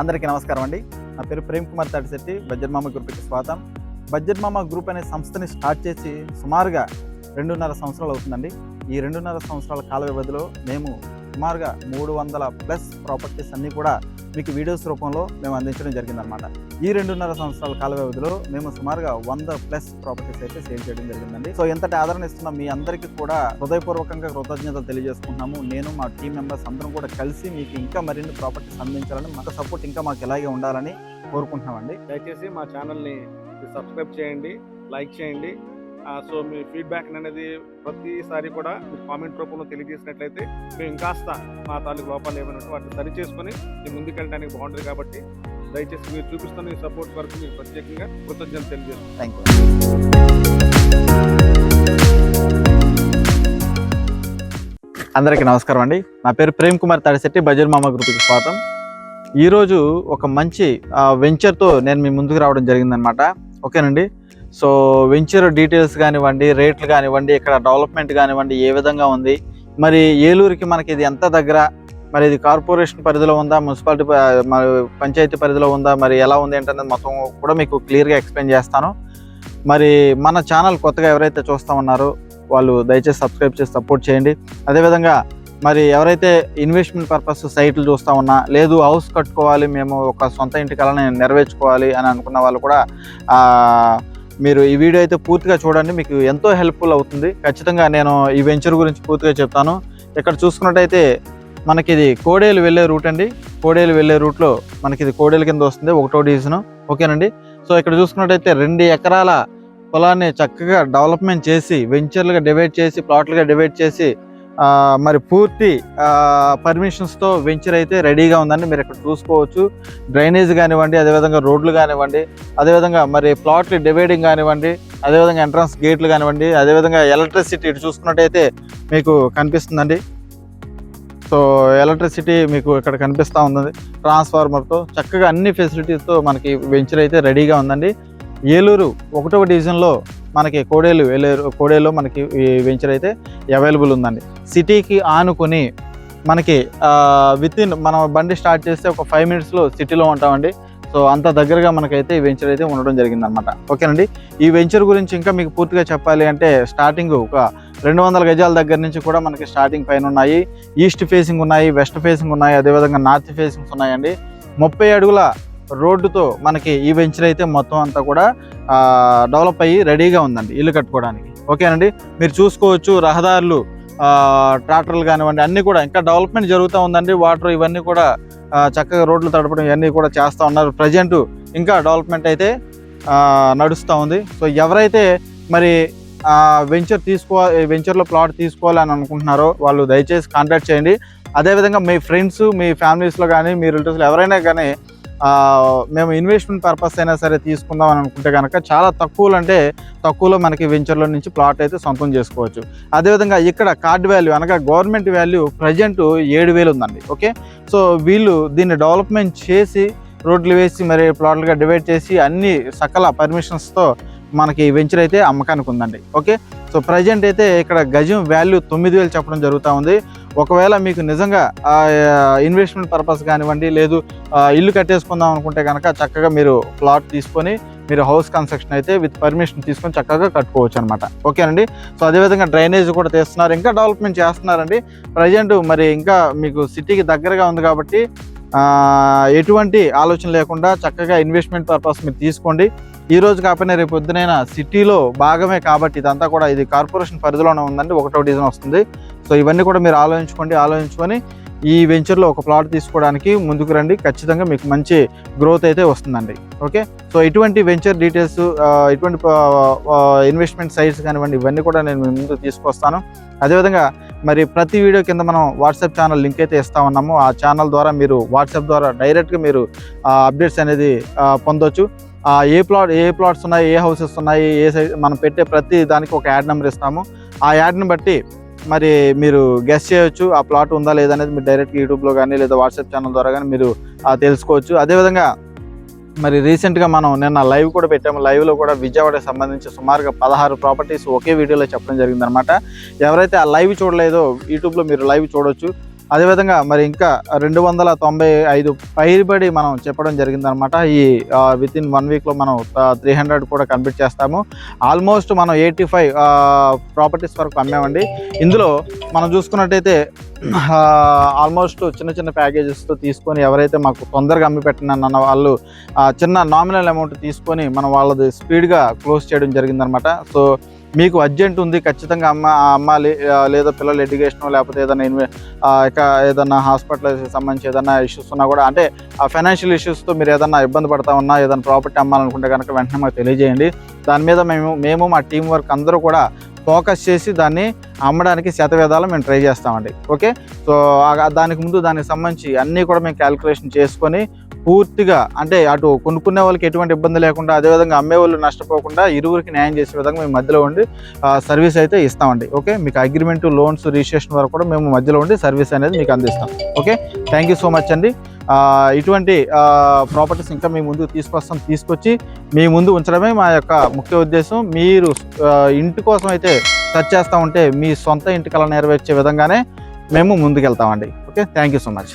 అందరికీ నమస్కారం అండి. నా పేరు ప్రేమ్ కుమార్ తాటిశెట్టి బజ్జర్మామ మామ గ్రూప్కి స్వాగతం. బజ్జర్మామ మామ గ్రూప్ అనే సంస్థని స్టార్ట్ చేసి సుమారుగా రెండున్నర సంవత్సరాలు అవుతుందండి. ఈ రెండున్నర సంవత్సరాల కాల వ్యవధిలో మేము సుమారుగా మూడు వందల ప్లస్ ప్రాపర్టీస్ అన్నీ కూడా మీకు వీడియోస్ రూపంలో మేము అందించడం జరిగిందనమాట ఈ రెండున్నర సంవత్సరాల కాల వ్యవధిలో మేము సుమారుగా వంద ప్లస్ ప్రాపర్టీస్ అయితే సేల్ చేయడం జరిగిందండి. సో ఎంతటి ఆదరణ ఇస్తున్న మీ అందరికీ కూడా హృదయపూర్వకంగా కృతజ్ఞతలు తెలియజేసుకుంటున్నాము. నేను మా టీం మెంబర్స్ అందరం కూడా కలిసి మీకు ఇంకా మరిన్ని ప్రాపర్టీస్ అందించాలని మాకు సపోర్ట్ ఇంకా మాకు ఇలాగే ఉండాలని కోరుకుంటున్నామండి. దయచేసి మా ఛానల్ని సబ్స్క్రైబ్ చేయండి లైక్ చేయండి. సో మీ ఫీడ్బ్యాక్ అనేది ప్రతిసారి కూడా మీరు కామెంట్ రూపంలో తెలియజేసినట్లయితే మేము ఇంకాస్త మా తాలూకు లోపాలు ఏమైనా ఉంటే వాటిని సరి చేసుకొని మేము ముందుకెళ్ళడానికి బాగుంటుంది కాబట్టి దయచేసి మీరు చూపిస్తున్న ఈ సపోర్ట్ వరకు మీకు ప్రత్యేకంగా కృతజ్ఞత తెలియజేస్తున్నాం. థ్యాంక్ యూ అందరికీ నమస్కారం అండి. నా పేరు ప్రేమ్ కుమార్ తాడిశెట్టి బజర్ మామ గ్రూప్కి స్వాగతం. ఈరోజు ఒక మంచి వెంచర్తో నేను మీ ముందుకు రావడం జరిగిందనమాట ఓకేనండి? సో వెంచర్ డీటెయిల్స్ కానివ్వండి రేట్లు కానివ్వండి ఇక్కడ డెవలప్మెంట్ కానివ్వండి ఏ విధంగా ఉంది మరి ఏలూరుకి మనకి ఇది ఎంత దగ్గర మరి ఇది కార్పొరేషన్ పరిధిలో ఉందా మున్సిపాలిటీ మరి పంచాయతీ పరిధిలో ఉందా మరి ఎలా ఉంది ఏంటనేది మొత్తం కూడా మీకు క్లియర్గా ఎక్స్ప్లెయిన్ చేస్తాను. మరి మన ఛానల్ కొత్తగా ఎవరైతే చూస్తా ఉన్నారో వాళ్ళు దయచేసి సబ్స్క్రైబ్ చేసి సపోర్ట్ చేయండి. అదేవిధంగా మరి ఎవరైతే ఇన్వెస్ట్మెంట్ పర్పస్ సైట్లు చూస్తా ఉన్నా లేదు హౌస్ కట్టుకోవాలి మేము ఒక సొంత ఇంటి కళని నెరవేర్చుకోవాలి అని అనుకున్న వాళ్ళు కూడా మీరు ఈ వీడియో అయితే పూర్తిగా చూడండి. మీకు ఎంతో హెల్ప్ఫుల్ అవుతుంది. ఖచ్చితంగా నేను ఈ వెంచర్ గురించి పూర్తిగా చెప్తాను. ఇక్కడ చూసుకున్నట్టయితే మనకి ఇది కోడేలు వెళ్ళే రూట్ అండి. కోడేలు వెళ్ళే రూట్లో మనకి ఇది కోడేలు కింద వస్తుంది. ఒకటో డివిజన్. ఓకేనండి? సో ఇక్కడ చూసుకున్నట్టయితే రెండు ఎకరాల పొలాన్ని చక్కగా డెవలప్మెంట్ చేసి వెంచర్లుగా డివైడ్ చేసి ప్లాట్లుగా డివైడ్ చేసి మరి పూర్తి పర్మిషన్స్తో వెంచర్ అయితే రెడీగా ఉందండి. మీరు ఇక్కడ చూసుకోవచ్చు. డ్రైనేజ్ కానివ్వండి అదేవిధంగా రోడ్లు కానివ్వండి అదేవిధంగా మరి ప్లాట్లు డివైడింగ్ కానివ్వండి అదేవిధంగా ఎంట్రన్స్ గేట్లు కానివ్వండి అదేవిధంగా ఎలక్ట్రిసిటీ ఇటు చూసుకున్నట్టయితే మీకు కనిపిస్తుందండి. సో ఎలక్ట్రిసిటీ మీకు ఇక్కడ కనిపిస్తూ ఉంది ట్రాన్స్ఫార్మర్తో చక్కగా అన్ని ఫెసిలిటీస్తో మనకి వెంచర్ అయితే రెడీగా ఉందండి. ఏలూరు ఒకటవ డివిజన్లో మనకి కోడేలు ఏలేరు కోడేలో మనకి ఈ వెంచర్ అయితే అవైలబుల్ ఉందండి. సిటీకి ఆనుకొని మనకి విత్ ఇన్ మనం బండి స్టార్ట్ చేస్తే ఒక ఫైవ్ మినిట్స్లో సిటీలో ఉంటామండి. సో అంత దగ్గరగా మనకైతే ఈ వెంచర్ అయితే ఉండడం జరిగిందనమాట ఓకేనండి? ఈ వెంచర్ గురించి ఇంకా మీకు పూర్తిగా చెప్పాలి అంటే స్టార్టింగ్ ఒక రెండు వందల గజాల దగ్గర నుంచి కూడా మనకి స్టార్టింగ్ పైన ఉన్నాయి. ఈస్ట్ ఫేసింగ్ ఉన్నాయి వెస్ట్ ఫేసింగ్ ఉన్నాయి అదేవిధంగా నార్త్ ఫేసింగ్స్ ఉన్నాయండి. ముప్పై అడుగుల రోడ్డుతో మనకి ఈ వెంచర్ అయితే మొత్తం అంతా కూడా డెవలప్ అయ్యి రెడీగా ఉందండి ఇల్లు కట్టుకోవడానికి. ఓకేనండి? మీరు చూసుకోవచ్చు రహదారులు ట్రాక్టర్లు కానివ్వండి అన్నీ కూడా ఇంకా డెవలప్మెంట్ జరుగుతూ ఉందండి. వాటర్ ఇవన్నీ కూడా చక్కగా రోడ్లు తడపడం ఇవన్నీ కూడా చేస్తూ ఉన్నారు. ప్రజెంట్ ఇంకా డెవలప్మెంట్ అయితే నడుస్తూ ఉంది. సో ఎవరైతే మరి వెంచర్ తీసుకో వెంచర్లో ప్లాట్ తీసుకోవాలని అనుకుంటున్నారో వాళ్ళు దయచేసి కాంటాక్ట్ చేయండి. అదేవిధంగా మీ ఫ్రెండ్స్ మీ ఫ్యామిలీస్లో కానీ మీ రిలేటివ్స్లో ఎవరైనా కానీ మేము ఇన్వెస్ట్మెంట్ పర్పస్ అయినా సరే తీసుకుందాం అని అనుకుంటే కనుక చాలా తక్కువలో అంటే తక్కువలో మనకి వెంచర్లో నుంచి ప్లాట్ అయితే సొంతం చేసుకోవచ్చు. అదేవిధంగా ఇక్కడ కార్డ్ వాల్యూ అనగా గవర్నమెంట్ వాల్యూ ప్రజెంట్ ఏడు వేలు ఉందండి. ఓకే? సో వీళ్ళు దీన్ని డెవలప్మెంట్ చేసి రోడ్లు వేసి మరి ప్లాట్లుగా డివైడ్ చేసి అన్ని సకల పర్మిషన్స్తో మనకి వెంచర్ అయితే అమ్మకానికి ఉందండి. ఓకే? సో ప్రజెంట్ అయితే ఇక్కడ గజం వాల్యూ తొమ్మిది వేలు చెప్పడం జరుగుతూ ఉంది. ఒకవేళ మీకు నిజంగా ఇన్వెస్ట్మెంట్ పర్పస్ కానివ్వండి లేదు ఇల్లు కట్టేసుకుందాం అనుకుంటే కనుక చక్కగా మీరు ప్లాట్ తీసుకొని మీరు హౌస్ కన్స్ట్రక్షన్ అయితే విత్ పర్మిషన్ తీసుకొని చక్కగా కట్టుకోవచ్చు అనమాట ఓకేనండి సో అదేవిధంగా డ్రైనేజ్ కూడా తీస్తున్నారు. ఇంకా డెవలప్మెంట్ చేస్తున్నారండి. ప్రజెంట్ మరి ఇంకా మీకు సిటీకి దగ్గరగా ఉంది కాబట్టి ఎటువంటి ఆలోచన లేకుండా చక్కగా ఇన్వెస్ట్మెంట్ పర్పస్ మీరు తీసుకోండి. ఈ రోజు కాకపోయినా రేపు పొద్దునైనా సిటీలో భాగమే కాబట్టి ఇదంతా కూడా ఇది కార్పొరేషన్ పరిధిలోనే ఉందండి ఒకటో డిజైన్ వస్తుంది. సో ఇవన్నీ కూడా మీరు ఆలోచించుకోండి ఆలోచించుకొని ఈ వెంచర్లో ఒక ప్లాట్ తీసుకోవడానికి ముందుకు రండి. ఖచ్చితంగా మీకు మంచి గ్రోత్ అయితే వస్తుందండి. ఓకే? సో ఇటువంటి వెంచర్ డీటెయిల్స్ ఇటువంటి ఇన్వెస్ట్మెంట్ సైట్స్ కానివ్వండి ఇవన్నీ కూడా నేను ముందు తీసుకొస్తాను. అదేవిధంగా మరి ప్రతి వీడియో కింద మనం వాట్సాప్ ఛానల్ లింక్ అయితే ఇస్తా ఉన్నాము. ఆ ఛానల్ ద్వారా మీరు వాట్సాప్ ద్వారా డైరెక్ట్గా మీరు అప్డేట్స్ అనేది పొందొచ్చు. ఆ, ఏ ప్లాట్ ఏ ప్లాట్స్ ఉన్నాయి ఏ హౌసెస్ ఉన్నాయి ఏ సైజ్ మనం పెట్టే ప్రతి దానికి ఒక యాడ్ నెంబర్ ఇస్తాము. ఆ యాడ్ని బట్టి మరి మీరు గెస్ట్ చేయొచ్చు. ఆ ప్లాట్ ఉందా లేదా అనేది మీరు డైరెక్ట్ యూట్యూబ్లో కానీ లేదా వాట్సాప్ ఛానల్ ద్వారా కానీ మీరు తెలుసుకోవచ్చు. అదేవిధంగా మరి రీసెంట్గా మనం నిన్న లైవ్ కూడా పెట్టాము. లైవ్లో కూడా విజయవాడకి సంబంధించి సుమారుగా పదహారు ప్రాపర్టీస్ ఒకే వీడియోలో చెప్పడం జరిగిందనమాట ఎవరైతే ఆ లైవ్ చూడలేదో యూట్యూబ్లో మీరు లైవ్ చూడొచ్చు. అదేవిధంగా మరి ఇంకా రెండు వందల తొంభై ఐదు పైబడి మనం చెప్పడం జరిగిందనమాట. ఈ విత్ ఇన్ వన్ వీక్లో మనం త్రీ హండ్రెడ్ కూడా కంప్లీట్ చేస్తాము. ఆల్మోస్ట్ మనం ఎయిటీ ఫైవ్ ప్రాపర్టీస్ వరకు అమ్మామండి. ఇందులో మనం చూసుకున్నట్టయితే ఆల్మోస్ట్ చిన్న చిన్న ప్యాకేజెస్తో తీసుకొని ఎవరైతే మాకు తొందరగా అమ్మి పెట్టిన వాళ్ళు చిన్న నామినల్ అమౌంట్ తీసుకొని మనం వాళ్ళది స్పీడ్గా క్లోజ్ చేయడం జరిగిందనమాట. సో మీకు అర్జెంట్ ఉంది ఖచ్చితంగా అమ్మ ఆ అమ్మ లేదా పిల్లల ఎడ్యుకేషన్ లేకపోతే ఏదైనా ఇన్వె ఏదైనా హాస్పిటల్ సంబంధించి ఏదైనా ఇష్యూస్ ఉన్నా కూడా అంటే ఆ ఫైనాన్షియల్ ఇష్యూస్తో మీరు ఏదైనా ఇబ్బంది పడతా ఉన్నా ఏదైనా ప్రాపర్టీ అమ్మాలనుకుంటే కనుక వెంటనే మాకు తెలియజేయండి. దాని మీద మేము మేము మా టీం వర్క్ అందరూ కూడా ఫోకస్ చేసి దాన్ని అమ్మడానికి శతవేదాలు మేము ట్రై చేస్తామండి. ఓకే సో దానికి ముందు దానికి సంబంధించి అన్నీ కూడా మేము క్యాలిక్యులేషన్ చేసుకొని పూర్తిగా అంటే అటు కొనుక్కునే వాళ్ళకి ఎటువంటి ఇబ్బంది లేకుండా అదేవిధంగా అమ్మే వాళ్ళు నష్టపోకుండా ఇరువురికి న్యాయం చేసే విధంగా మేము మధ్యలో ఉండి సర్వీస్ అయితే ఇస్తామండి. ఓకే? మీకు అగ్రిమెంట్ లోన్స్ రిజిస్ట్రేషన్ వరకు కూడా మేము మధ్యలో ఉండి సర్వీస్ అనేది మీకు అందిస్తాం. Okay? Thank you so much అండి. ఇటువంటి ప్రాపర్టీస్ ఇంకా మీ ముందు తీసుకొస్తాం తీసుకొచ్చి మీ ముందు ఉంచడమే మా యొక్క ముఖ్య ఉద్దేశం. మీరు ఇంటి కోసం అయితే సెర్చ్ చేస్తూ ఉంటే మీ సొంత ఇంటి కళ నెరవేర్చే విధంగానే మేము ముందుకెళ్తామండి. Okay? Thank you so much